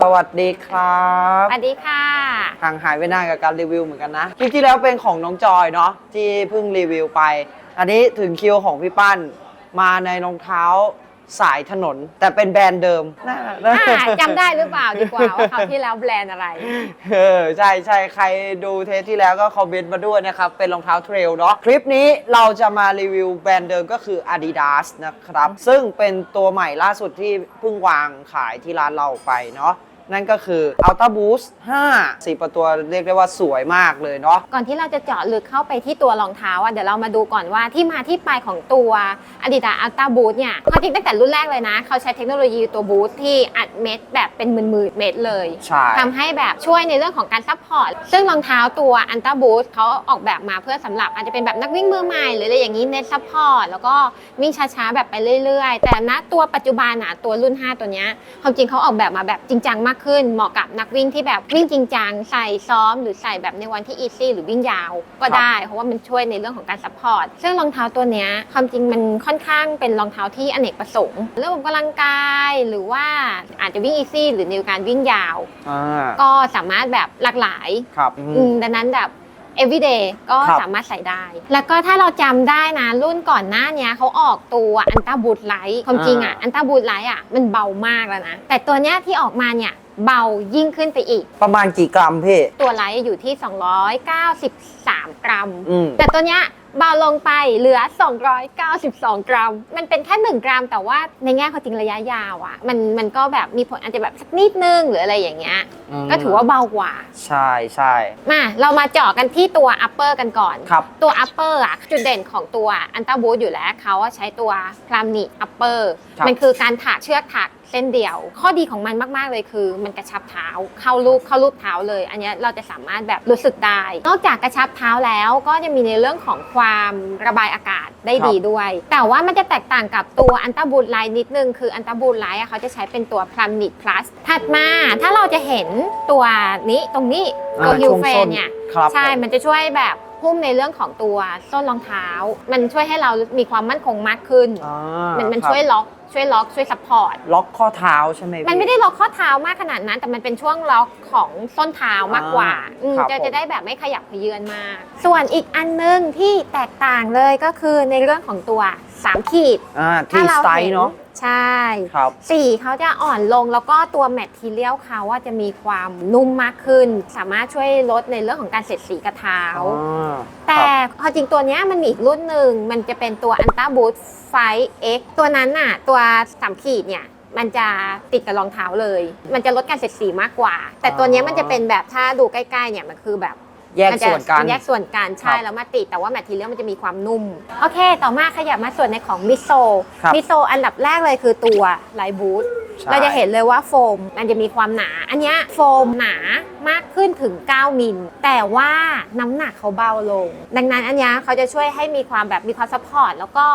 สวัสดีครับสวัสดีค่ะ ห่างหายไปนานกับการรีวิวเหมือนกันนะคลิปที่แล้วเป็นของน้องจอยเนาะที่เพิ่งรีวิวไป อันนี้ถึงคิวของพี่ปั้นมาในรองเท้าสายถนน แต่เป็นแบรนด์เดิมน่าน่าอ่าจำได้หรือเปล่าดีกว่าว่าคราวที่แล้วแบรนด์อะไร เออใช่ใช่ใครดูเทปที่แล้วก็คอมเมนต์มาด้วยนะครับ เป็นรองเท้าเทรลเนาะคลิปนี้เราจะมารีวิวแบรนด์เดิมก็คือ Adidas นะครับ ซึ่งเป็นตัวใหม่ล่าสุดที่เพิ่งวางขายที่ร้านเราไปเนาะ นั่นก็คือ Ultra Boost 5สีประตัวเรียกได้ว่าสวยมากเลยเนาะ ก่อนที่เราจะเจาะลึกเข้าไปที่ตัวรองเท้าอะเดี๋ยวเรามาดูก่อนว่าที่มาที่ไปของตัว Adidas Ultra Boost เนี่ยความจริงตั้งแต่รุ่นแรกเลยนะ เขาใช้เทคโนโลยีตัวบูทที่อัดเม็ดแบบเป็นหมื่นๆเม็ดเลย ใช่ ทำให้แบบช่วยในเรื่องของการซัพพอร์ต ซึ่งรองเท้าตัวอันต้าบูทเขาออกแบบมาเพื่อสำหรับอาจจะเป็นแบบนักวิ่งมือใหม่หรืออะไรอย่างนี้เน้นซัพพอร์ตแล้วก็วิ่งช้าๆแบบไปเรื่อยๆ แต่ณตัวปัจจุบันอะตัวรุ่น 5 ตัวเนี้ยความจริงเขาออกแบบมาแบบจริงจังมากขึ้นเหมาะกับนักวิ่งที่แบบวิ่งจริงจังใส่ซ้อม หรือใส่แบบในวันที่อีซี่หรือวิ่งยาวก็ได้ เพราะว่ามันช่วยในเรื่องของการซัพพอร์ตซึ่งรองเท้าตัวเนี้ยความจริงมันค่อนข้างเป็นรองเท้าที่อเนกประสงค์เรื่องของกำลังกายหรือว่าอาจจะวิ่งอีซี่หรือในการวิ่งยาวอ่าก็สามารถแบบหลากหลายครับอืมดังนั้นแบบ everyday ก็ครับสามารถใส่ได้ แล้วก็ถ้าเราจำได้นะ รุ่นก่อนหน้าเนี้ยเขาออกตัวอันต้าบูทไลท์ความจริงอะอันต้าบูทไลท์อะมันเบามากแล้วนะ แต่ตัวเนี้ยที่ออกมาเนี่ย เบายิ่งขึ้นไปอีก ประมาณกี่กรัมพี่ ตัวไลท์อยู่ที่ 293 กรัม อืม แต่ตัวเนี้ยเบาลงไปเหลือ 292 กรัม มันเป็นแค่ 1 กรัม แต่ว่าในแง่ของจริงระยะยาวอะมันมันก็แบบมีผลอาจจะแบบสักนิดนึงหรืออะไรอย่างเงี้ย ก็ถือว่าเบากว่า ใช่ใช่มาเรามาเจาะกันที่ตัว upper กันก่อน ครับ ตัว upper อะจุดเด่นของตัวอันต้าบูทอยู่แล้วเขาอะใช้ตัวพรามนิ upper ครับ มันคือการถักเชือกถัก เส้นเดียว ข้อดีของมันมากๆเลยคือ มันกระชับเท้าเข้ารูปเข้ารูปเท้าเลย อันเนี้ยเราจะสามารถแบบรู้สึกได้ นอกจากกระชับเท้าแล้วก็จะมีในเรื่องของความระบายอากาศได้ดีด้วย แต่ว่ามันจะแตกต่างกับตัวอันต้าบูทไลน์นิดนึงคืออันต้าบูทไลน์เขาจะใช้เป็นตัวพรามนิ plus ถัดมาถ้าเราจะเห็นตัวนี้ตรงนี้ตัวอ่าฮิลช่วงเฟส้นนเนี่ยครับใช่มันจะช่วยแบบหุ้มในเรื่องของตัวส้นรองเท้า มันช่วยให้เรามีความมั่นคงมากขึ้นอ่ามันมันครับช่วยล็อก ช่วยล็อกช่วยซัพพอร์ต ล็อกข้อเท้าใช่ไหมพี่มันไม่ได้ล็อกข้อเท้ามากขนาดนั้น แต่มันเป็นช่วงล็อกของส้นเท้ามากกว่าอ่าอืมครับจะผม จะได้แบบไม่ขยับเขยือนมาก ส่วนอีกอันนึงที่แตกต่างเลยก็คือในเรื่องของตัว สามขีดอ่าถ้าที่เราสไตเห็ล์นเนาะใช่ครับสีเขาจะอ่อนลงแล้วก็ตัวแมททีเรียลเขาว่าจะมีความนุ่มมากขึ้น สามารถช่วยลดในเรื่องของการเสียดสีกระเท้าอ่าแต่ครับพอจริงตัวเนี้ยมันมีอีกรุ่นหนึ่งมันจะเป็นตัว Anta Boot ไฟ X ตัวนั้นน่ะ ตัวสามขีดเนี่ยมันจะติดกับรองเท้าเลย มันจะลดการเสียดสีมากกว่า แต่ตัวเนี้ยมันจะเป็นแบบถ้าดูใกล้ๆเนี่ยมันคือแบบ แยกมัจะส่วนกัน แยกส่วนกันใช่ครับแล้วมาติดแต่ว่าแมททีเรียลมันจะมีความนุ่ม โอเค ต่อมาขยับมาส่วนในของมิโซครับมิโซอันดับแรกเลยคือตัวไลบูทใช่เราจะเห็นเลยว่าโฟมมันจะมีความหนา อันเนี้ยโฟมหนามากขึ้นถึง 9 มิล แต่ว่าน้ำหนักเขาเบาลง ดังนั้นอันเนี้ยเขาจะช่วยให้มีความแบบมีความซัพพอร์ตแล้วก็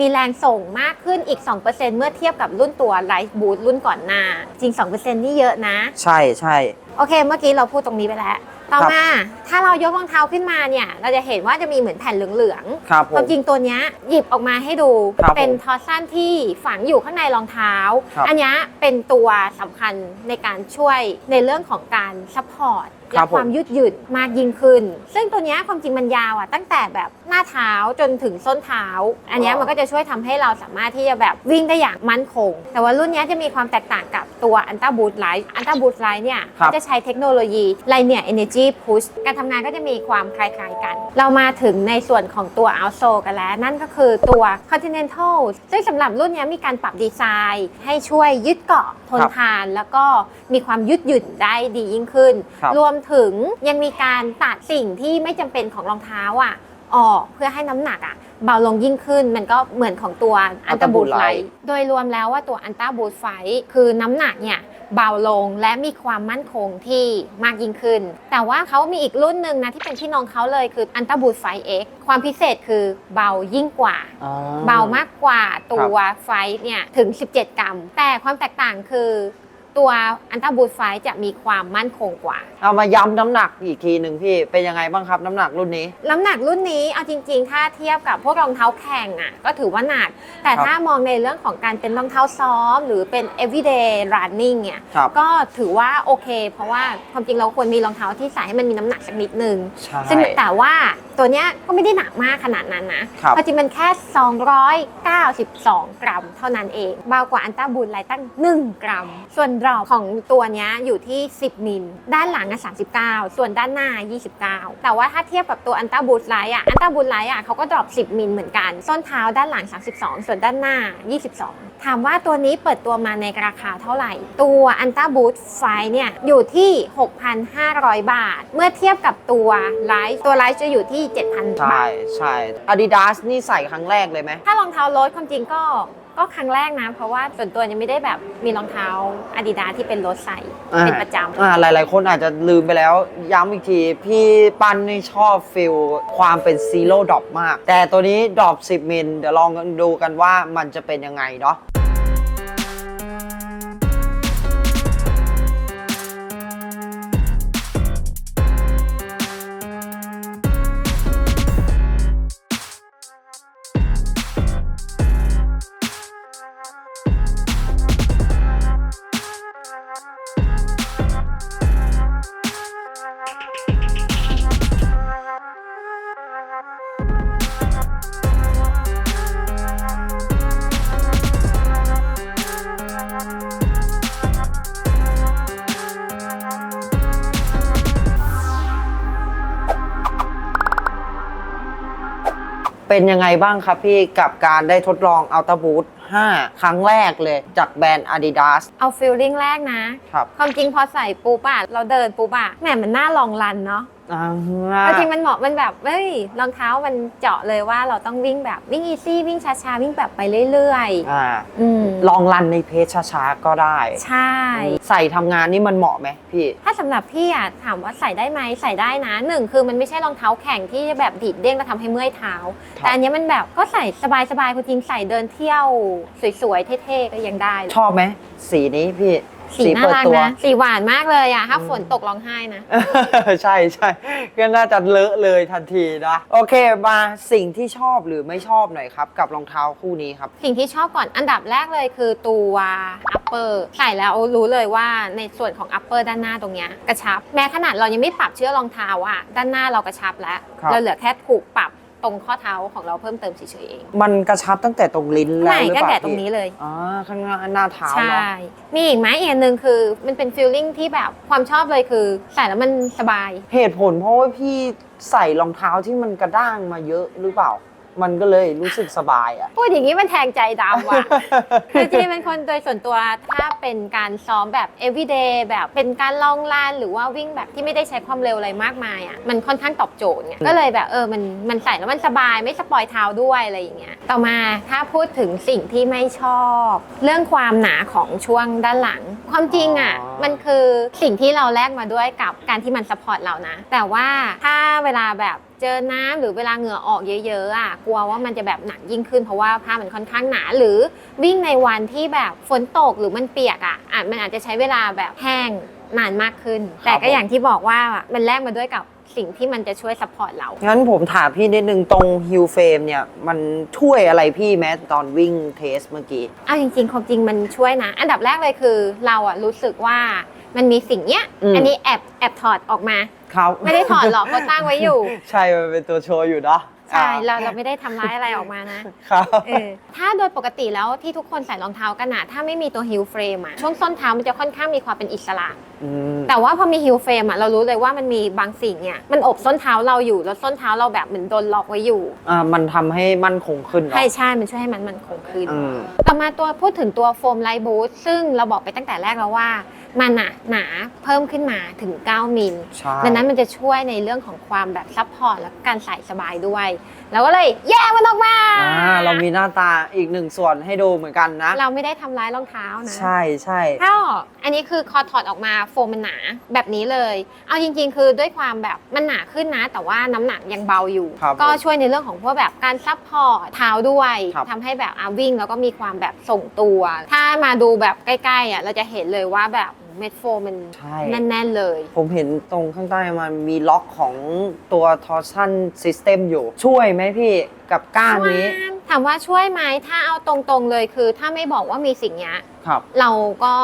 มีแรงส่งมากขึ้นอีก 2%เมื่อเทียบกับรุ่นตัวไลฟ์บูทรุ่นก่อนหน้า จริง 2%นี่เยอะนะ ใช่ใช่โอเค เมื่อกี้เราพูดตรงนี้ไปแล้ว ต่อมาถ้าเรายกรองเท้าขึ้นมาเนี่ยเราจะเห็นว่าจะมีเหมือนแผ่นเหลืองครับผๆความมจริงตัวเนี้ยหยิบออกมาให้ดูครับเป็นผมทอร์ซันที่ฝังอยู่ข้างในรองเท้าครับอันเนี้ยเป็นตัวสำคัญในการช่วยในเรื่องของการซัพพอร์ตครัและบผม ความยืดหยุ่นมากยิ่งขึ้น ซึ่งตัวเนี้ยความจริงมันยาวอะตั้งแต่แบบหน้าเท้าจนถึงส้นเท้า อันเนี้ยมันก็จะช่วยทำให้เราสามารถที่จะแบบวิ่งได้อย่างมั่นคง แต่ว่ารุ่นเนี้ยจะมีความแตกต่างกับตัวอันต้าบูทไลท์อันต้าบูทไลท์เนี่ยครับเขาจะใช้เทคโนโลยี Linear Energy Push การทำงานก็จะมีความคล้ายๆกัน เรามาถึงในส่วนของตัว outsole กันแล้ว นั่นก็คือตัว Continental ซึ่งสำหรับรุ่นเนี้ยมีการปรับดีไซน์ ให้ช่วยยึดเกาะทนครับทาน แล้วก็มีความยืดหยุ่นได้ดียิ่งขึ้น ครับ รวมถึงยังมีการตัดสิ่งที่ไม่จำเป็นของรองเท้าอะออกเพื่อให้น้ำหนักอะเบาลงยิ่งขึ้นมันก็เหมือนของตัวอันต Ultra บู Boost ทไล Light ท์โดยรวมแล้วว่าตัวอันต้าบูทไฟคือน้ำหนักเนี่ยเบาลงและมีความมั่นคงที่มากยิ่งขึ้น แต่ว่าเขามีอีกรุ่นหนึ่งนะที่เป็นพี่น้องเขาเลยคืออันต้าบูทไฟเอ็กความพิเศษคือเบายิ่งกว่าอ่เบามากกว่าตัวไฟท์เนี่ยถึง 17 กรัม แต่ความแตกต่างคือ ตัวอันต้าบูทไฟจะมีความมั่นคงกว่า เอามาย้ำน้ำหนักอีกทีหนึ่งพี่ เป็นยังไงบ้างครับน้ำหนักรุ่นนี้ น้ำหนักรุ่นนี้เอาจริง ๆ ถ้าเทียบกับพวกรองเท้าแข่งอะก็ถือว่าหนัก แต่ครับถ้ามองในเรื่องของการเป็นรองเท้าซ้อม หรือเป็น everyday running เนี่ยครับ ก็ถือว่าโอเค เพราะว่าความจริงเราควรมีรองเท้าที่ใส่ให้มันมีน้ำหนักสักนิดนึง ใช่ ซึ่งแต่ว่าตัวเนี้ยก็ไม่ได้หนักมากขนาดนั้นนะครับความจริงมันแค่ 292 กรัม เท่านั้นเองเบากว่าอันต้าบูลไลตั้ง 1 กรัม ส่วนดรอปของตัวเนี้ยอยู่ที่ 10 มิล ด้านหลังอะ39 ส่วนด้านหน้า 29 แต่ว่าถ้าเทียบกับตัวอันต้าบูลไลอะอันต้าบูลไลอะเขาก็ดรอป 10 มิลเหมือนกัน ส้นเท้าด้านหลัง 32 ส่วนด้านหน้า 22 ถามว่าตัวนี้เปิดตัวมาในราคาเท่าไหร่ ตัวอันต้าบูทไฟเนี่ยอยู่ที่ 6,500 บาท เมื่อเทียบกับตัวไลท์ตัวไลท์จะอยู่ที่7,000ใช่บาทใช่ Adidas นี่ใส่ครั้งแรกเลยไหม ถ้ารองเท้าโรถความจริงก็ก็ครั้งแรกนะ เพราะว่าส่วนตัวยังไม่ได้แบบมีรองเท้าอาดิดาที่เป็นโรถใส่อ่า เป็นประจำ อ่าหลายๆ คนอาจจะลืมไปแล้ว ย้ำอีกที พี่ปั้นนี่ชอบฟิลความเป็นซีโร่ดรอปมาก แต่ตัวนี้ดรอป 10 มิล เดี๋ยวลองดูกันว่ามันจะเป็นยังไงเนาะ เป็นยังไงบ้างครับพี่กับการได้ทดลอง Ultra Boost 5 ครั้งแรกเลยจากแบรนด์ Adidas เอาฟิลลิ่งแรกนะ ครับ ความจริงพอใส่ปุ๊บอะเราเดินปุ๊บอะแหมมันน่าลองรันเนาะ อ่าบางทีมันเหมาะมันแบบเอ้ยรองเท้ามันเจาะเลยว่าเราต้องวิ่งแบบวิ่งอีซี่วิ่งช้าๆวิ่งแบบไปเรื่อยอ่าๆอืมลองรันในเพจช้าๆก็ได้ใช่ ใส่ทำงานนี่มันเหมาะไหมพี่ ถ้าสำหรับพี่อะถามว่าใส่ได้ไหมใส่ได้นะหนึ่งคือมันไม่ใช่รองเท้าแข่งที่จะแบบดีดเด้งแล้วทำให้เมื่อยเท้า ครับ แต่อันเนี้ยมันแบบก็ใส่สบายๆคุณจริงใส่เดินเที่ยว สวยๆเท่ๆก็ยังได้เลยชอบไหมสีนี้พี่ สีน่าเปิดรักตัวนะ สีหวานมากเลยอะถ้าอืมฝนตกร้องไห้นะ ใช่ใช่ก็น่าจะเลอะเลยทันทีนะ โอเคมาสิ่งที่ชอบหรือไม่ชอบหน่อยครับ กับรองเท้าคู่นี้ครับ สิ่งที่ชอบก่อนอันดับแรกเลยคือตัว upper ใส่แล้วรู้เลยว่าในส่วนของ upper ด้านหน้าตรงเนี้ยกระชับ แม้ขนาดเรายังไม่ปรับเชือกรองเท้าอะด้านหน้าเรากระชับแล้วครับเราเหลือแค่ผูกปรับ ตรงข้อเท้าของเราเพิ่มเติมเฉยๆเองมันกระชับตั้งแต่ตรงลิ้นแล้วไม่หรือก็เปล่าแต่ตรงพี่นี้เลย อ๋อข้างหน้าหน้าเท้าใช่เนาะมีอีกไหมอีกอันหนึ่งคือมันเป็นฟีลลิ่งที่แบบความชอบเลยคือใส่แล้วมันสบาย เหตุผลเพราะว่าพี่ใส่รองเท้าที่มันกระด้างมาเยอะหรือเปล่า มันก็เลยรู้สึกสบายอะ พูดอย่างนี้มันแทงใจดำว่ะ คือจริงๆเป็นคนโดยส่วนตัวถ้าเป็นการซ้อมแบบ everyday แบบเป็นการลองลานหรือว่าวิ่งแบบที่ไม่ได้ใช้ความเร็วอะไรมากมายอะมันค่อนข้างตอบโจทย์ไงก็เลยแบบเออมันมันใส่แล้วมันสบายไม่สปอยเท้าด้วยอะไรอย่างเงี้ยต่อมาถ้าพูดถึงสิ่งที่ไม่ชอบ เรื่องความหนาของช่วงด้านหลัง ความจริงอะอ๋อมันคือสิ่งที่เราแลกมาด้วยกับการที่มันสปอร์ตเรานะ แต่ว่าถ้าเวลาแบบ เจอน้ำหรือเวลาเหงื่อออกเยอะๆอะกลัวว่ามันจะแบบหนักยิ่งขึ้นเพราะว่าผ้ามันค่อนข้างหนา หรือวิ่งในวันที่แบบฝนตกหรือมันเปียกอะอาจมันอาจจะใช้เวลาแบบแห้งนานมากขึ้น แต่ก็ผมอย่างที่บอกว่ามันแลกมาด้วยกับสิ่งที่มันจะช่วยซัพพอร์ตเรา งั้นผมถามพี่นิดนึงตรงฮิลเฟรมเนี่ย มันช่วยอะไรพี่แม้ตอนวิ่งเทสเมื่อกี้เอาจริงๆความจริงมันช่วยนะ อันดับแรกเลยคือเราอะรู้สึกว่ามันมีสิ่งเนี้ยอืมอันนี้แอบแอบถอดออกมา ครับ ไม่ได้ถอดหรอกเขาตั้งไว้อยู่ ใช่มันเป็นตัวโชว์อยู่เนาะใช่อ่เราเราไม่ได้ทำร้ายอะไรออกมานะครับเออถ้าโดยปกติแล้วที่ทุกคนใส่รองเท้ากันอะถ้าไม่มีตัวฮิลเฟรมอะช่วงส้นเท้ามันจะค่อนข้างมีความเป็นอิสระ อืม แต่ว่าพอมีฮิลเฟรมอะเรารู้เลยว่ามันมีบางสิ่งเนี่ยมันอบส้นเท้าเราอยู่แล้วส้นเท้าเราแบบเหมือนโดนล็อกไว้อยู่อ่ามันทำให้มั่นคงขึ้นเนาะใช่ใช่มันช่วยให้มันมันคงขึ้น อืม ต่อมาตัวพูดถึงตัวโฟมไลท์บูทซึ่งเราบอกไปตั้งแต่แรกแล้วว่า มันอะหนาเพิ่มขึ้นมาถึง 9 มิลใช่ดังนั้นมันจะช่วยในเรื่องของความแบบซับพอร์ตและการใส่สบายด้วยเราก็เลยแยกมันออกมาอ่าเรามีหน้าตาอีกหนึ่งส่วนให้ดูเหมือนกันนะ เราไม่ได้ทำร้ายรองเท้านะ ใช่ใช่ก็อันนี้คือคอถอดออกมาโฟมมันหนาแบบนี้เลย เอาจริง ๆ คือด้วยความแบบมันหนาขึ้นนะ แต่ว่าน้ำหนักยังเบาอยู่ ครับก็ช่วยในเรื่องของพวกแบบการซับพอร์ตเท้าด้วยครับ ทำให้แบบอาวิ่งแล้วก็มีความแบบส่งตัว ถ้ามาดูแบบใกล้ๆอะเราจะเห็นเลยว่าแบบ เม็ดโฟมมันใช่ แน่น ๆ เลย ผมเห็นตรงข้างใต้มันมีล็อกของตัว torsion system อยู่ ช่วยไหมพี่กับก้านนี้ ถามว่าช่วยไหมถ้าเอาตรงๆเลยคือ ถ้าไม่บอกว่ามีสิ่งเนี้ย ครับ เราก็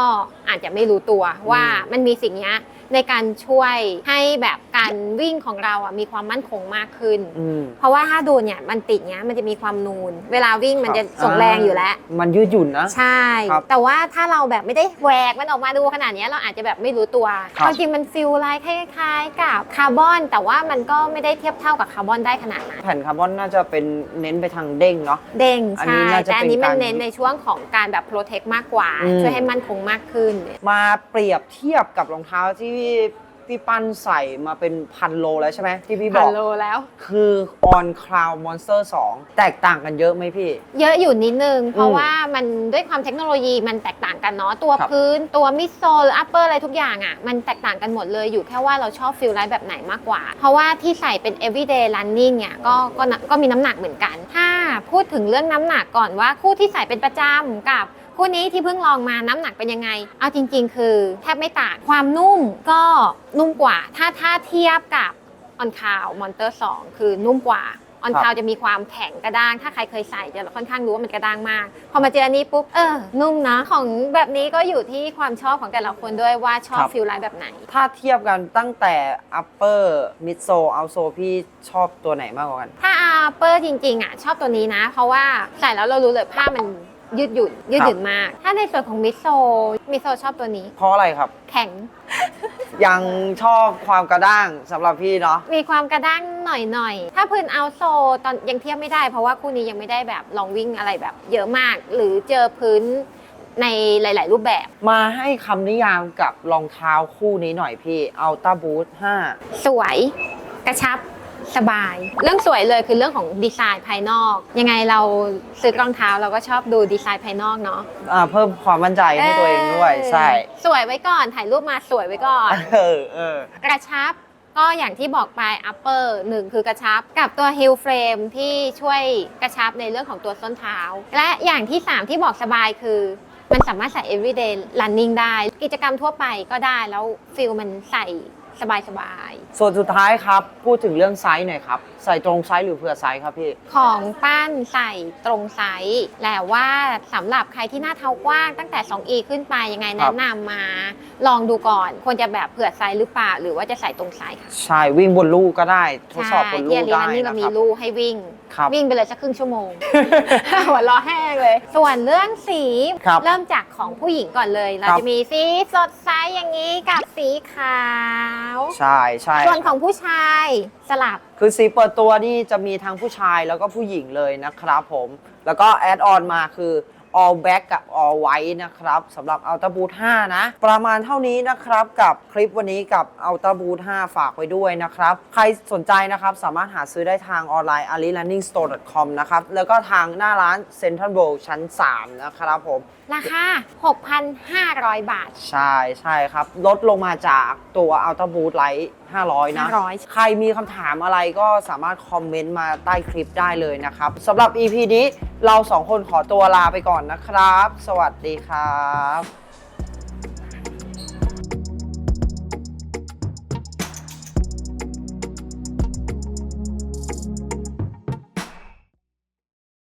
อาจจะไม่รู้ตัวว่ามันมีสิ่งเนี้ยในการช่วยให้แบบ การวิ่งของเราอะมีความมั่นคงมากขึ้น อืม เพราะว่าถ้าดูเนี่ยมันติดเนี้ยมันจะมีความนูน เวลาวิ่งมันจะส่งแรงอยู่แล้ว มันยืดหยุ่นนะ ใช่ ครับแต่ว่าถ้าเราแบบไม่ได้แหวกมันออกมาดูขนาดเนี้ยเราอาจจะแบบไม่รู้ตัวครับบางทีมันฟิลไลท์คล้ายๆ กับคาร์บอน แต่ว่ามันก็ไม่ได้เทียบเท่ากับคาร์บอนได้ขนาดนั้นแผ่นคาร์บอนน่าจะเป็นเน้นไปทางเด้งเนาะ เด้งอันใช่นี้น่าจะแต่อันนี้เป็นมันการเน้นในช่วงของการแบบโปรเทคมากกว่า อืม ช่วยให้มั่นคงมากขึ้น มาเปรียบเทียบกับรองเท้าที่ พี่ปั้นใส่มาเป็นพันโลแล้วใช่ไหมที่พี่บพัอนก โลแล้ว คือ on cloud monster 2 แตกต่างกันเยอะไหมพี่ เยอะอยู่นิดนึง เพราะอืมว่ามันด้วยความเทคโนโลยีมันแตกต่างกันเนาะตัวครับ พื้นตัวมิดโซลหรืออัปเปอร์อะไรทุกอย่างอะ่ะมันแตกต่างกันหมดเลยอยู่แค่ว่าเราชอบฟิลไลท์แบบไหนมากกว่า เพราะว่าที่ใส่เป็น everyday running เนี่ยก็ก็น่ะก็มีน้ำหนักเหมือนกัน ถ้าพูดถึงเรื่องน้ำหนักก่อนว่าคู่ที่ใส่เป็นประจำกับ คู่นี้ที่เพิ่งลองมาน้ำหนักเป็นยังไง เอาจริง ๆ คือแทบไม่ต่าง ความนุ่มก็นุ่มกว่า ถ้าถ้าเทียบกับออนคาวมอนเตอร์ 2 คือนุ่มกว่าออนคาวจะมีความแข็งกระด้าง ถ้าใครเคยใส่จะค่อนข้างรู้ว่ามันกระด้างมาก พอมาเจออันนี้ปุ๊บ เออ นุ่มนะ ของแบบนี้ก็อยู่ที่ความชอบของแต่ละคนด้วยว่าชอบครับฟิลไลท์แบบไหน ถ้าเทียบกันตั้งแต่ upper mid sole out sole พี่ชอบตัวไหนมากกว่ากัน ถ้าอาเปอร์จริงๆอะชอบตัวนี้นะ เพราะว่าใส่แล้วเรารู้เลยผ้ามัน ยืดหยุ่นยืดหยุ่นมาก ถ้าในส่วนของมิโซมิโซชอบตัวนี้ เพราะอะไรครับ แข็ง ยังชอบความกระด้างสำหรับพี่เนาะ มีความกระด้างหน่อยๆ ถ้าพื้นเอาโซตอนยังเทียบไม่ได้ เพราะว่าคู่นี้ยังไม่ได้แบบลองวิ่งอะไรแบบ เยอะมาก หรือเจอพื้นในหลาย ๆ รูปแบบ มาให้คำนิยามกับรองเท้าคู่นี้หน่อยพี่ Ultra Boost 5สวยกระชับ สบาย เรื่องสวยเลยคือเรื่องของดีไซน์ภายนอก ยังไงเราซื้อรองเท้าเราก็ชอบดูดีไซน์ภายนอกเนาะอ่าเพิ่มความมั่นใจให้ตัวเองด้วยใช่สวยไว้ก่อนถ่ายรูปมาสวยไว้ก่อนเออเออกระชับก็อย่างที่บอกไป upper หนึ่งคือกระชับกับตัว heel frame ที่ช่วยกระชับในเรื่องของตัวส้นเท้า และอย่างที่ 3 ที่บอกสบายคือมันสามารถใส่ everyday running ได้ กิจกรรมทั่วไปก็ได้แล้วฟิลมันใส่ สบายสบายๆส่วนสุดท้ายครับ พูดถึงเรื่องไซส์หน่อยครับ ใส่ตรงไซส์หรือเผื่อไซส์ครับพี่ ของปั้นใส่ตรงไซส์แต่ว่าสำหรับใครที่หน้าเท้ากว้างตั้งแต่ 2e ขึ้นไปยังไงครัแนะบนำมา ลองดูก่อนควรจะแบบเผื่อไซส์หรือเปล่าหรือว่าจะใส่ตรงไซส์ค่ะ ใช่วิ่งบนลู่ก็ได้ ทดสอบใช่บนที่ลู่อารีได้นันนี่นะเราคมีรับลู่ให้วิ่ง ครับ วิ่งไปเลยสักครึ่งชั่วโมง หัวเร้อแห้งเลย ส่วนเรื่องสีครับเริ่มจากของผู้หญิงก่อนเลย เราครับ จะมีสีสดใสอย่างนี้กับสีขาว ใช่ใช่ส่วนของผู้ชายสลับ คือสีเปิดตัวนี่จะมีทั้งผู้ชายแล้วก็ผู้หญิงเลยนะครับผม แล้วก็แอดออนมาคือ all black กับ all white นะครับสำหรับ Ultra Boost 5 นะ ประมาณเท่านี้นะครับ กับคลิปวันนี้กับ Ultra Boost 5 ฝากไว้ด้วยนะครับ ใครสนใจนะครับ สามารถหาซื้อได้ทางออนไลน์ alirunningstore.com นะครับ แล้วก็ทางหน้าร้าน Central World ชั้น 3 นะครับผม ราคา 6,500 บาท ใช่ใช่ครับ ลดลงมาจากตัว Ultra Boost Lite 500 นะ 500 ใครมีคำถามอะไรก็สามารถคอมเมนต์มาใต้คลิปได้เลยนะครับสำหรับ EP นี้เราสองคนขอตัวลาไปก่อนนะครับ สวัสดีครับ